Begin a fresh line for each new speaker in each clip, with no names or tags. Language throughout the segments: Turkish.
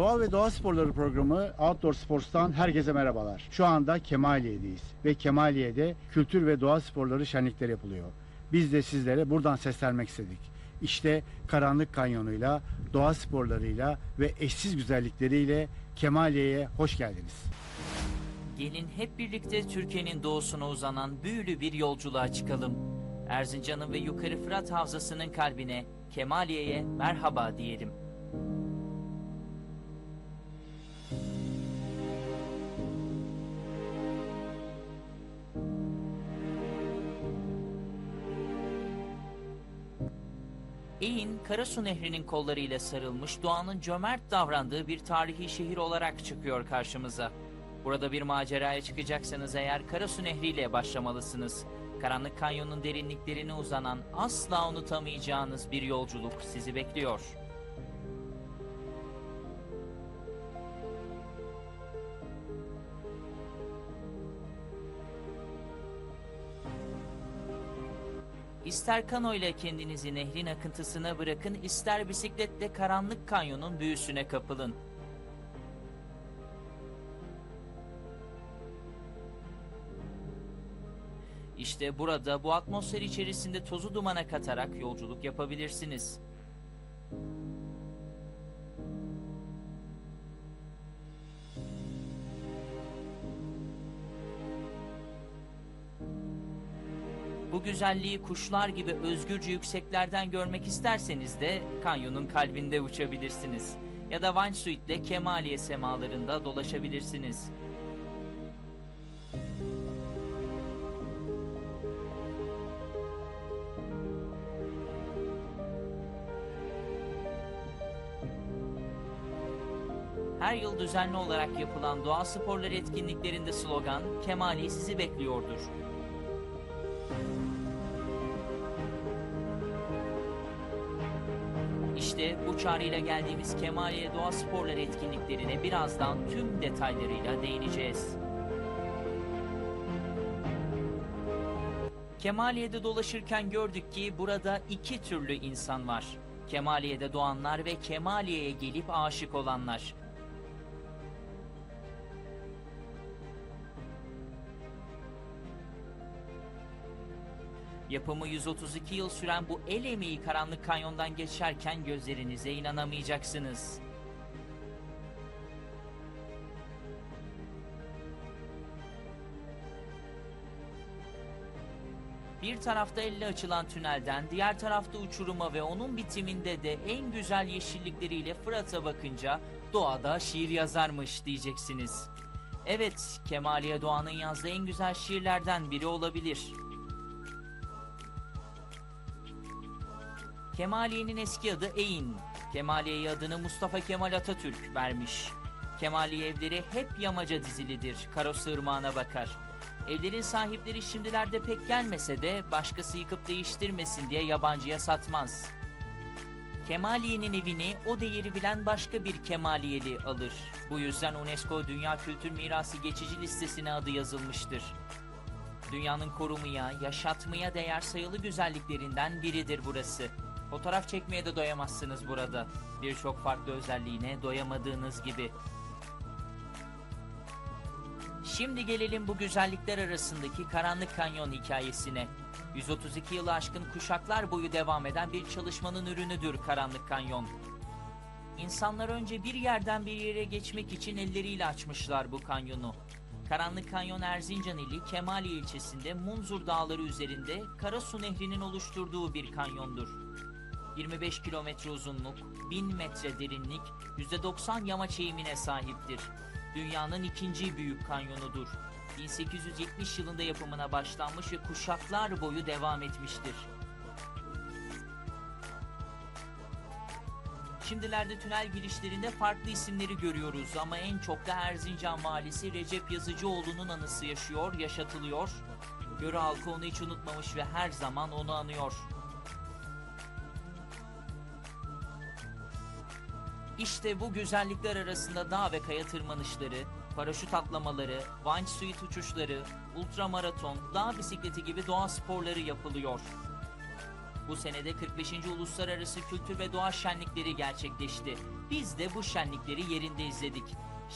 Doğa ve Doğa Sporları programı Outdoor Sports'tan herkese merhabalar. Şu anda Kemaliye'deyiz ve Kemaliye'de kültür ve doğa sporları şenlikleri yapılıyor. Biz de sizlere buradan seslenmek istedik. İşte Karanlık Kanyonu'yla, doğa sporlarıyla ve eşsiz güzellikleriyle Kemaliye'ye hoş geldiniz.
Gelin hep birlikte Türkiye'nin doğusuna uzanan büyülü bir yolculuğa çıkalım. Erzincan'ın ve Yukarı Fırat Havzası'nın kalbine, Kemaliye'ye merhaba diyelim. Eğin, Karasu Nehri'nin kollarıyla sarılmış doğanın cömert davrandığı bir tarihi şehir olarak çıkıyor karşımıza. Burada bir maceraya çıkacaksanız eğer Karasu Nehri ile başlamalısınız. Karanlık Kanyon'un derinliklerine uzanan asla unutamayacağınız bir yolculuk sizi bekliyor. İster kano ile kendinizi nehrin akıntısına bırakın, ister bisikletle karanlık kanyonun büyüsüne kapılın. İşte burada bu atmosfer içerisinde tozu dumana katarak yolculuk yapabilirsiniz. Bu güzelliği kuşlar gibi özgürce yükseklerden görmek isterseniz de kanyonun kalbinde uçabilirsiniz. Ya da Wingsuit ile Kemaliye semalarında dolaşabilirsiniz. Her yıl düzenli olarak yapılan doğa sporları etkinliklerinde slogan Kemaliye sizi bekliyordur. İşte bu çağrıyla geldiğimiz Kemaliye Doğa Sporları etkinliklerine birazdan tüm detaylarıyla değineceğiz. Kemaliye'de dolaşırken gördük ki burada iki türlü insan var. Kemaliye'de doğanlar ve Kemaliye'ye gelip aşık olanlar. Yapımı 132 yıl süren bu el emeği karanlık kanyondan geçerken gözlerinize inanamayacaksınız. Bir tarafta elle açılan tünelden, diğer tarafta uçuruma ve onun bitiminde de en güzel yeşillikleriyle Fırat'a bakınca doğada şiir yazarmış diyeceksiniz. Evet, Kemaliye Doğan'ın yazdığı en güzel şiirlerden biri olabilir. Kemaliye'nin eski adı Eğin. Kemaliye adını Mustafa Kemal Atatürk vermiş. Kemaliye evleri hep yamaca dizilidir. Karos Irmağı'na bakar. Evlerin sahipleri şimdilerde pek gelmese de başkası yıkıp değiştirmesin diye yabancıya satmaz. Kemaliye'nin evini o değeri bilen başka bir Kemaliyeli alır. Bu yüzden UNESCO Dünya Kültür Mirası geçici listesine adı yazılmıştır. Dünyanın korumaya, yaşatmaya değer sayılı güzelliklerinden biridir burası. Fotoğraf çekmeye de doyamazsınız burada. Birçok farklı özelliğine doyamadığınız gibi. Şimdi gelelim bu güzellikler arasındaki Karanlık Kanyon hikayesine. 132 yılı aşkın kuşaklar boyu devam eden bir çalışmanın ürünüdür Karanlık Kanyon. İnsanlar önce bir yerden bir yere geçmek için elleriyle açmışlar bu kanyonu. Karanlık Kanyon Erzincan ili Kemaliye ilçesinde Munzur Dağları üzerinde Karasu Nehri'nin oluşturduğu bir kanyondur. 25 kilometre uzunluk, 1000 metre derinlik, %90 yamaç eğimine sahiptir. Dünyanın ikinci büyük kanyonudur. 1870 yılında yapımına başlanmış ve kuşaklar boyu devam etmiştir. Şimdilerde tünel girişlerinde farklı isimleri görüyoruz ama en çok da Erzincan valisi Recep Yazıcıoğlu'nun anısı yaşıyor, yaşatılıyor. Yöre halkı onu hiç unutmamış ve her zaman onu anıyor. İşte bu güzellikler arasında dağ ve kaya tırmanışları, paraşüt atlamaları, wingsuit uçuşları, ultramaraton, dağ bisikleti gibi doğa sporları yapılıyor. Bu senede 45. Uluslararası Kültür ve Doğa Şenlikleri gerçekleşti. Biz de bu şenlikleri yerinde izledik.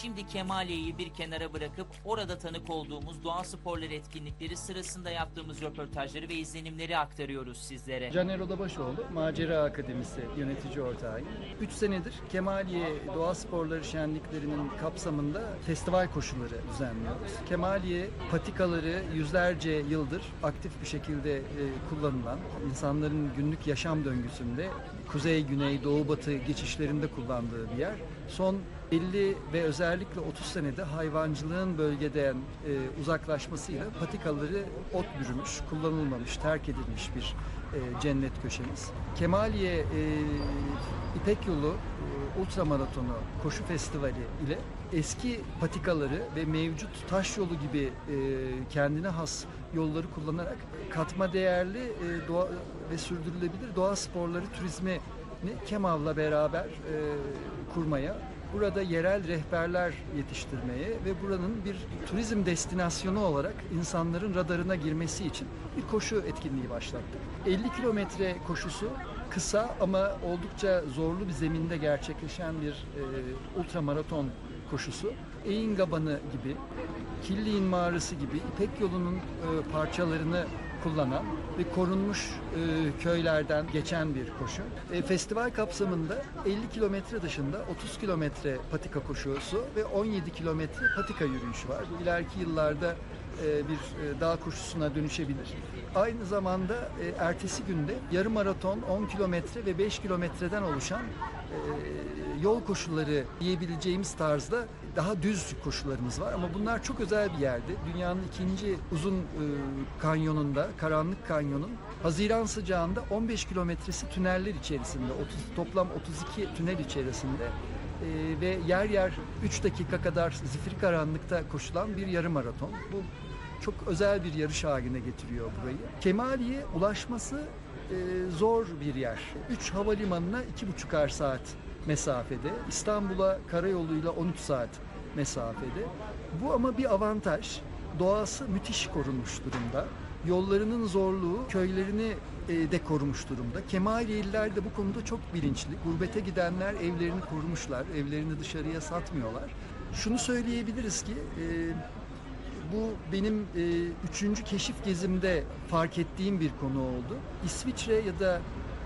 Şimdi Kemaliye'yi bir kenara bırakıp orada tanık olduğumuz doğa sporları etkinlikleri sırasında yaptığımız röportajları ve izlenimleri aktarıyoruz sizlere.
Caner Odabaşoğlu, Macera Akademisi yönetici ortağıyım. 3 senedir Kemaliye Doğa Sporları Şenliklerinin kapsamında festival koşuları düzenliyoruz. Kemaliye patikaları yüzlerce yıldır aktif bir şekilde e, kullanılan, insanların günlük yaşam döngüsünde kuzey, güney, doğu, batı geçişlerinde kullandığı bir yer. Son 50 ve özellikle 30 senede hayvancılığın bölgeden e, uzaklaşmasıyla patikaları ot bürümüş, kullanılmamış, terk edilmiş bir e, cennet köşemiz. Kemaliye e, İpek Yolu e, Ultramaratonu Koşu Festivali ile eski patikaları ve mevcut taş yolu gibi e, kendine has yolları kullanarak katma değerli e, doğa ve sürdürülebilir doğa sporları turizmi Kemav'la beraber e, kurmaya, burada yerel rehberler yetiştirmeye ve buranın bir turizm destinasyonu olarak insanların radarına girmesi için bir koşu etkinliği başlattık. 50 kilometre koşusu kısa ama oldukça zorlu bir zeminde gerçekleşen bir e, ultramaraton koşusu. Eğingabanı gibi, Killiğin Mağarası gibi İpek yolunun e, parçalarını kullanan ve korunmuş e, köylerden geçen bir koşu. E, festival kapsamında 50 kilometre dışında 30 kilometre patika koşusu ve 17 kilometre patika yürüyüşü var. Bu ileriki yıllarda e, bir e, dağ koşusuna dönüşebilir. Aynı zamanda e, ertesi günde yarım maraton 10 kilometre ve 5 kilometreden oluşan yol koşulları diyebileceğimiz tarzda daha düz koşularımız var ama bunlar çok özel bir yerde. Dünyanın ikinci uzun e, kanyonunda, karanlık kanyonun Haziran sıcağında 15 kilometresi tüneller içerisinde, 30, toplam 32 tünel içerisinde e, ve yer yer 3 dakika kadar zifiri karanlıkta koşulan bir yarım maraton. Bu çok özel bir yarış haline getiriyor burayı. Kemaliye ulaşması e, zor bir yer. 3 havalimanına 2,5'ar saat mesafede. İstanbul'a karayoluyla 13 saat mesafede. Bu ama bir avantaj. Doğası müthiş korunmuş durumda. Yollarının zorluğu köylerini e, de korumuş durumda. Kemaliyeliler de bu konuda çok bilinçli. Gurbete gidenler evlerini korumuşlar. Evlerini dışarıya satmıyorlar. Şunu söyleyebiliriz ki e, bu benim e, üçüncü keşif gezimde fark ettiğim bir konu oldu. İsviçre ya da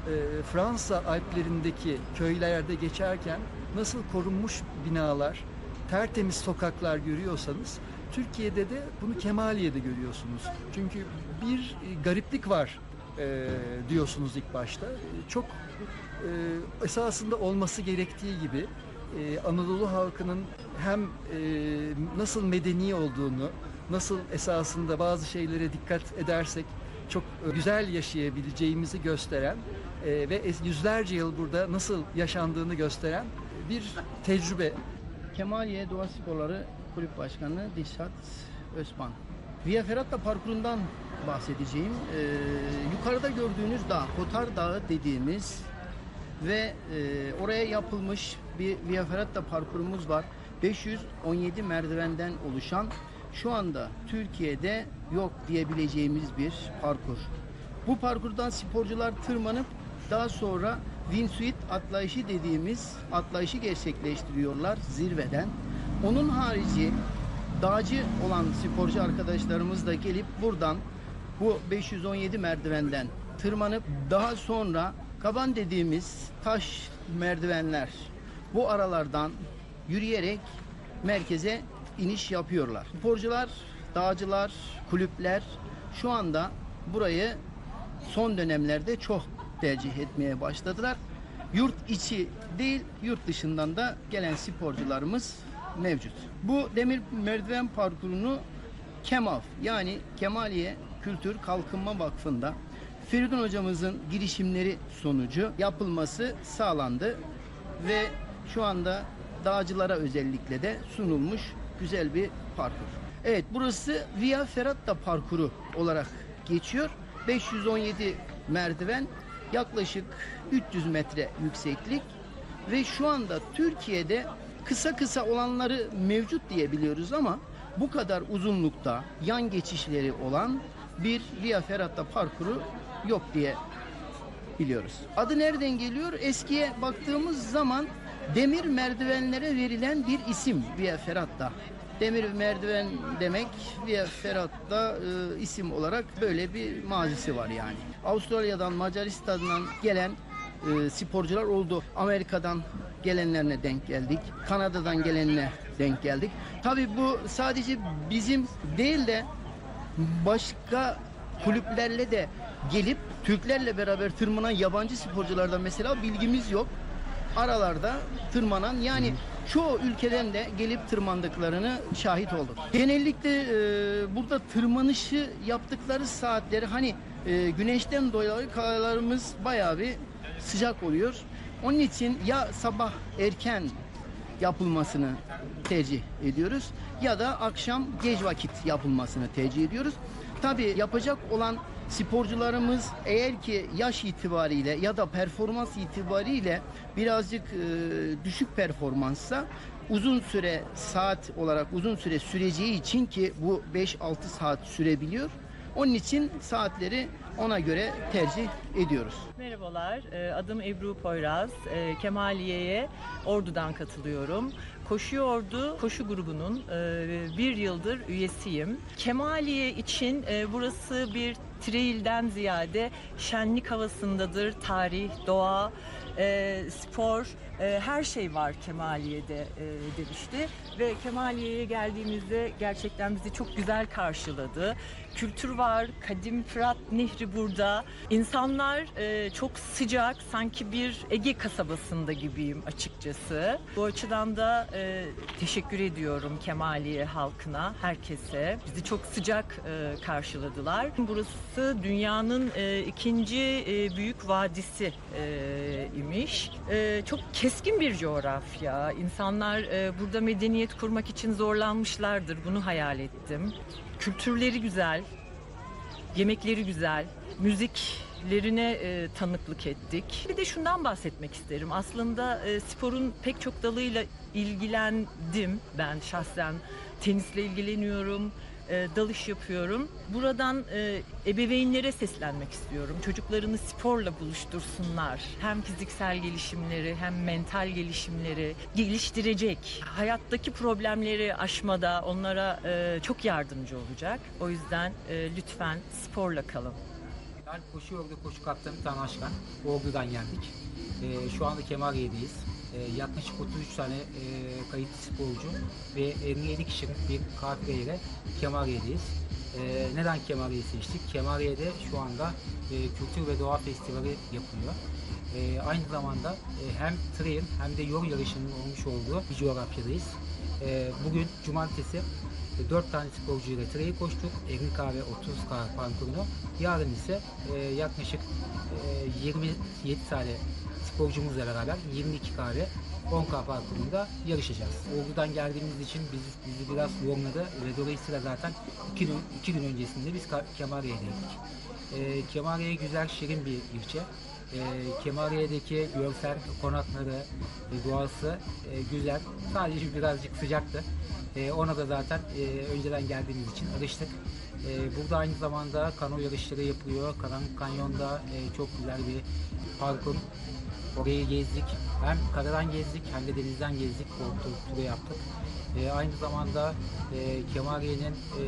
e, Fransa Alplerindeki köylerde geçerken nasıl korunmuş binalar, tertemiz sokaklar görüyorsanız Türkiye'de de bunu Kemaliye'de görüyorsunuz. Çünkü bir e, gariplik var e, diyorsunuz ilk başta. Çok e, esasında olması gerektiği gibi e, Anadolu halkının hem e, nasıl medeni olduğunu, nasıl esasında bazı şeylere dikkat edersek çok e, güzel yaşayabileceğimizi gösteren e, ve yüzlerce yıl burada nasıl yaşandığını gösteren bir tecrübe.
Kemaliye Doğa Sporları Kulüp Başkanı Dilşat Özban. Via Ferrata parkurundan bahsedeceğim. Ee, yukarıda gördüğünüz dağ, Kotar Dağı dediğimiz ve e, oraya yapılmış bir Via Ferrata parkurumuz var. 517 merdivenden oluşan şu anda Türkiye'de yok diyebileceğimiz bir parkur. Bu parkurdan sporcular tırmanıp daha sonra wingsuit atlayışı dediğimiz atlayışı gerçekleştiriyorlar zirveden. Onun harici dağcı olan sporcu arkadaşlarımız da gelip buradan bu 517 merdivenden tırmanıp daha sonra kaban dediğimiz taş merdivenler bu aralardan yürüyerek merkeze iniş yapıyorlar. Sporcular, dağcılar, kulüpler şu anda burayı son dönemlerde çok tercih etmeye başladılar. Yurt içi değil, yurt dışından da gelen sporcularımız mevcut. Bu demir merdiven parkurunu KEMAV yani Kemaliye Kültür Kalkınma Vakfı'nda Feridun hocamızın girişimleri sonucu yapılması sağlandı ve şu anda dağcılara özellikle de sunulmuş güzel bir parkur. Evet burası Via Ferrata parkuru olarak geçiyor. 517 merdiven yaklaşık 300 metre yükseklik ve şu anda Türkiye'de kısa kısa olanları mevcut diye biliyoruz ama bu kadar uzunlukta yan geçişleri olan bir Via Ferrata parkuru yok diye biliyoruz. Adı nereden geliyor? Eskiye baktığımız zaman demir merdivenlere verilen bir isim Via Ferrata. Demir merdiven demek Via Ferrata e, isim olarak böyle bir mazisi var yani. Avustralya'dan, Macaristan'dan gelen e, sporcular oldu. Amerika'dan gelenlerine denk geldik. Kanada'dan gelenine denk geldik. Tabii bu sadece bizim değil de başka kulüplerle de gelip Türklerle beraber tırmanan yabancı sporculardan mesela bilgimiz yok. Aralarda tırmanan yani çoğu ülkeden de gelip tırmandıklarını şahit olduk. Genellikle e, burada tırmanışı yaptıkları saatleri hani e, güneşten dolayı kayalarımız bayağı bir sıcak oluyor. Onun için ya sabah erken yapılmasını tercih ediyoruz ya da akşam geç vakit yapılmasını tercih ediyoruz. Tabi yapacak olan sporcularımız eğer ki yaş itibariyle ya da performans itibariyle birazcık e, düşük performanssa uzun süre saat olarak uzun süre süreceği için ki bu 5-6 saat sürebiliyor. Onun için saatleri ona göre tercih ediyoruz.
Merhabalar, e, adım Ebru Poyraz. E, Kemaliye'ye Ordu'dan katılıyorum. Koşu Ordu koşu grubunun e, bir yıldır üyesiyim. Kemaliye için burası bir trailden ziyade şenlik havasındadır. Tarih, doğa, e, spor, e, her şey var Kemaliye'de e, demişti. Ve Kemaliye'ye geldiğimizde gerçekten bizi çok güzel karşıladı. Kültür var, Kadim Fırat Nehri burada. İnsanlar e, çok sıcak, sanki bir Ege kasabasında gibiyim açıkçası. Bu açıdan da e, teşekkür ediyorum Kemaliye halkına, herkese. Bizi çok sıcak karşıladılar. Burası dünyanın ikinci büyük vadisi imiş. Çok keskin bir coğrafya. İnsanlar e, burada medeniyet kurmak için zorlanmışlardır. Bunu hayal ettim. Kültürleri güzel, yemekleri güzel, müziklerine e, tanıklık ettik. Bir de şundan bahsetmek isterim. Aslında e, sporun pek çok dalıyla ilgilendim ben şahsen. Tenisle ilgileniyorum, e, dalış yapıyorum. Buradan e, ebeveynlere seslenmek istiyorum. Çocuklarını sporla buluştursunlar. Hem fiziksel gelişimleri hem mental gelişimleri geliştirecek. Hayattaki problemleri aşmada onlara e, çok yardımcı olacak. O yüzden lütfen sporla kalın.
Ben koşu yolda koşu kaptanı Tan Aşkan. Ordu'dan geldik. Şu anda Kemariye'deyiz. Ee, yaklaşık 33 tane e, kayıtlı sporcu ve 57 kişilik bir kafileyle Kemariye'deyiz. Ee, neden Kemariye'yi seçtik? Kemariye'de şu anda e, Kültür ve Doğa Festivali yapılıyor. Ee, aynı zamanda e, hem trail hem de yol yarışının olmuş olduğu bir coğrafyadayız. Ee, bugün cumartesi 4 tane sporcuyla trail koştuk. 50K ve 30K parkurunu. Yarın ise e, yaklaşık e, 27 tane sporcumuzla beraber 22K ve 10K parkurunda yarışacağız. Ordu'dan geldiğimiz için bizi, bizi biraz yoğunladı ve dolayısıyla zaten 2 gün, iki gün öncesinde biz Kemariye'deydik. E, Kemariye güzel, şirin bir ilçe. E, Kemariye'deki görsel konakları, e, doğası e, güzel. Sadece birazcık sıcaktı. E, ona da zaten e, önceden geldiğimiz için alıştık. E, burada aynı zamanda kano yarışları yapılıyor. Karanlık Kanyon'da e, çok güzel bir parkur. Orayı gezdik. Hem karadan gezdik hem de denizden gezdik. O tur- turu yaptık. E, aynı zamanda e, Kemariye'nin e,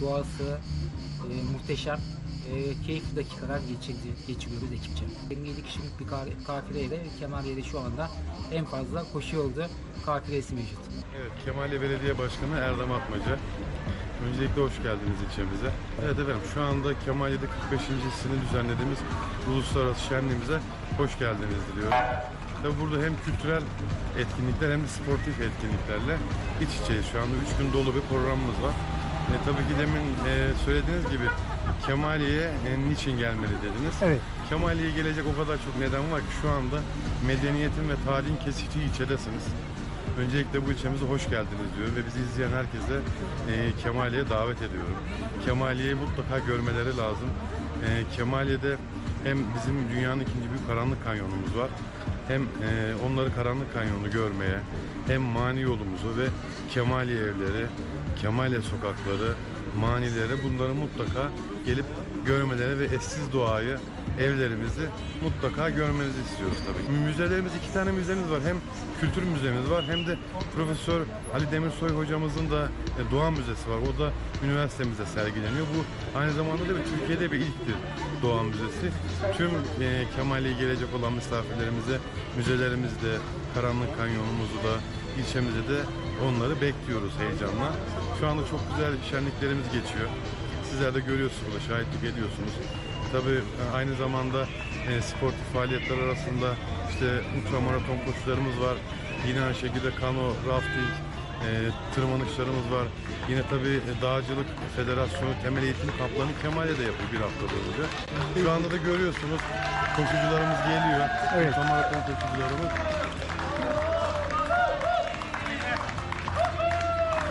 doğası e, muhteşem. E, keyifli dakikalar geçirdi, geçiriyoruz ekipçe. 27 kişilik bir ka- kafileyle Kemariye'de şu anda en fazla koşu yolda kafilesi mevcut.
Evet, Kemaliye Belediye Başkanı Erdem Atmaca. Öncelikle hoş geldiniz ilçemize. Evet efendim, şu anda Kemaliye'de 45.sini düzenlediğimiz uluslararası şenliğimize hoş geldiniz diliyorum. Tabii burada hem kültürel etkinlikler hem de sportif etkinliklerle iç içeyiz. Şu anda 3 gün dolu bir programımız var. E, tabii ki demin e, söylediğiniz gibi Kemaliye'ye e, niçin gelmeli dediniz.
Evet.
Kemaliye'ye gelecek o kadar çok neden var ki şu anda medeniyetin ve tarihin kesiştiği ilçedesiniz. Öncelikle bu ilçemize hoş geldiniz diyorum ve bizi izleyen herkese e, Kemaliye'ye davet ediyorum. Kemaliye'yi mutlaka görmeleri lazım. E, Kemaliye'de hem bizim dünyanın ikinci büyük karanlık kanyonumuz var. Hem e, onları karanlık kanyonu görmeye, hem mani yolumuzu ve Kemaliye evleri, Kemaliye sokakları, manileri bunları mutlaka gelip görmeleri ve eşsiz doğayı evlerimizi mutlaka görmenizi istiyoruz tabii. Müzelerimiz iki tane müzemiz var. Hem kültür müzemiz var hem de Profesör Ali Demirsoy hocamızın da e, Doğa Müzesi var. O da üniversitemizde sergileniyor. Bu aynı zamanda da bir Türkiye'de bir ilktir Doğa Müzesi. Tüm e, Kemali'ye gelecek olan misafirlerimize müzelerimizde, Karanlık Kanyonumuzu da, ilçemize de onları bekliyoruz heyecanla. Şu anda çok güzel şenliklerimiz geçiyor. Sizler de görüyorsunuz şahitlik ediyorsunuz. Tabii e, aynı zamanda e, sportif faaliyetler arasında işte ultramaraton koşularımız var. Yine aynı şekilde kano, rafting, e, tırmanışlarımız var. Yine tabii e, Dağcılık Federasyonu temel eğitim kamplarını Kemaliye'de yapıyor bir hafta boyunca. Şu anda da görüyorsunuz koşucularımız geliyor.
Evet.
Ultramaraton koşucularımız.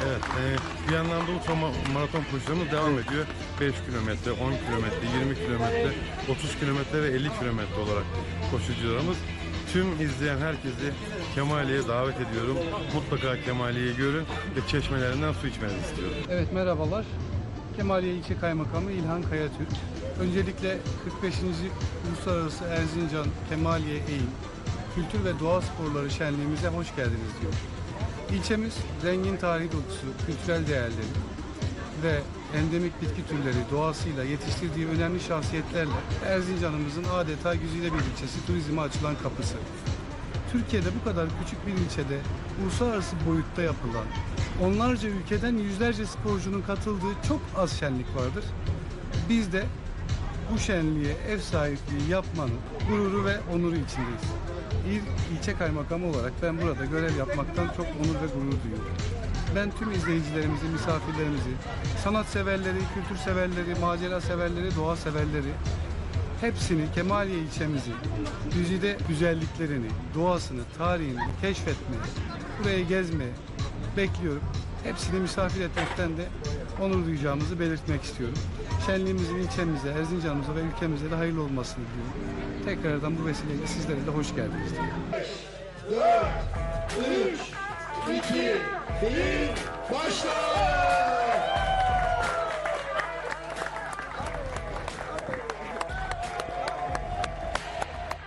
Evet, e, bir yandan da ultramaraton koşularımız devam ediyor. 5 kilometre, 10 kilometre, 20 kilometre, 30 kilometre ve 50 kilometre olarak koşucularımız. Tüm izleyen herkesi Kemaliye'ye davet ediyorum. Mutlaka Kemaliye'yi görün ve çeşmelerinden su içmenizi istiyorum.
Evet merhabalar. Kemaliye İlçe Kaymakamı İlhan Kayatürk. Öncelikle 45. Uluslararası Erzincan Kemaliye Eğim Kültür ve Doğa Sporları Şenliğimize hoş geldiniz diyorum. İlçemiz zengin tarihi dokusu, kültürel değerleri ve endemik bitki türleri doğasıyla yetiştirdiği önemli şahsiyetlerle Erzincan'ımızın adeta güzide bir ilçesi, turizme açılan kapısı. Türkiye'de bu kadar küçük bir ilçede uluslararası boyutta yapılan, onlarca ülkeden yüzlerce sporcunun katıldığı çok az şenlik vardır. Biz de bu şenliğe ev sahipliği yapmanın gururu ve onuru içindeyiz. İl ilçe kaymakamı olarak ben burada görev yapmaktan çok onur ve gurur duyuyorum. Ben tüm izleyicilerimizi, misafirlerimizi, sanat severleri, kültür severleri, macera severleri, doğa severleri hepsini Kemaliye ilçemizi, güzide güzelliklerini, doğasını, tarihini keşfetmeye, buraya gezmeye bekliyorum. Hepsini misafir etmekten de onur duyacağımızı belirtmek istiyorum. Şenliğimizin ilçemize, Erzincan'ımıza ve ülkemize de hayırlı olmasını diliyorum. Tekrardan bu vesileyle sizlere de hoş geldiniz diyorum.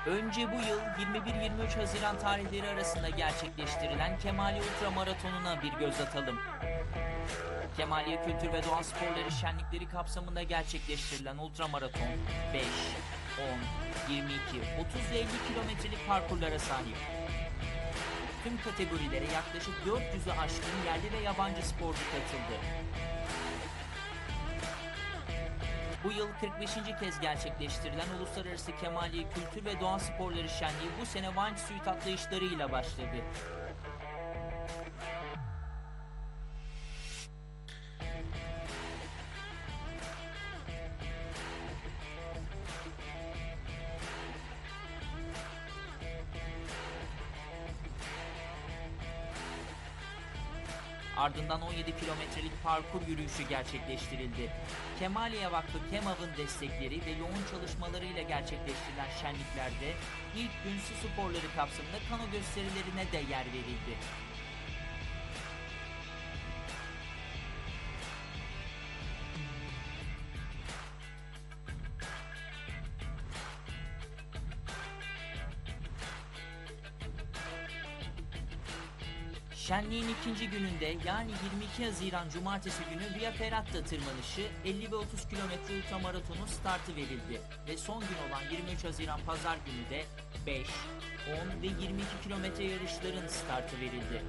Önce bu yıl 21-23 Haziran tarihleri arasında gerçekleştirilen Kemaliye Ultra Maratonu'na bir göz atalım. Kemaliye Kültür ve Doğa Sporları şenlikleri kapsamında gerçekleştirilen ultramaraton 5, 10, 22, 30 ve 50 kilometrelik parkurlara sahip. Tüm kategorilere yaklaşık 400'ü aşkın yerli ve yabancı sporcu katıldı. Bu yıl 45. kez gerçekleştirilen Uluslararası Kemaliye Kültür ve Doğa Sporları Şenliği bu sene Wingsuit atlayışlarıyla başladı. Ardından 17 kilometrelik parkur yürüyüşü gerçekleştirildi. Kemaliye Vakfı Kemav'ın destekleri ve yoğun çalışmalarıyla gerçekleştirilen şenliklerde ilk gün su sporları kapsamında kano gösterilerine de yer verildi. İkinci gününde yani 22 Haziran Cumartesi günü Via Ferrata tırmanışı 50 ve 30 kilometre ultramaratonun startı verildi ve son gün olan 23 Haziran Pazar günü de 5, 10 ve 22 kilometre yarışların startı verildi.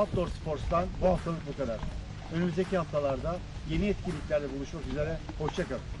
Outdoor Sports'tan bu haftalık bu kadar. Önümüzdeki haftalarda yeni etkinliklerle buluşmak üzere. Hoşçakalın.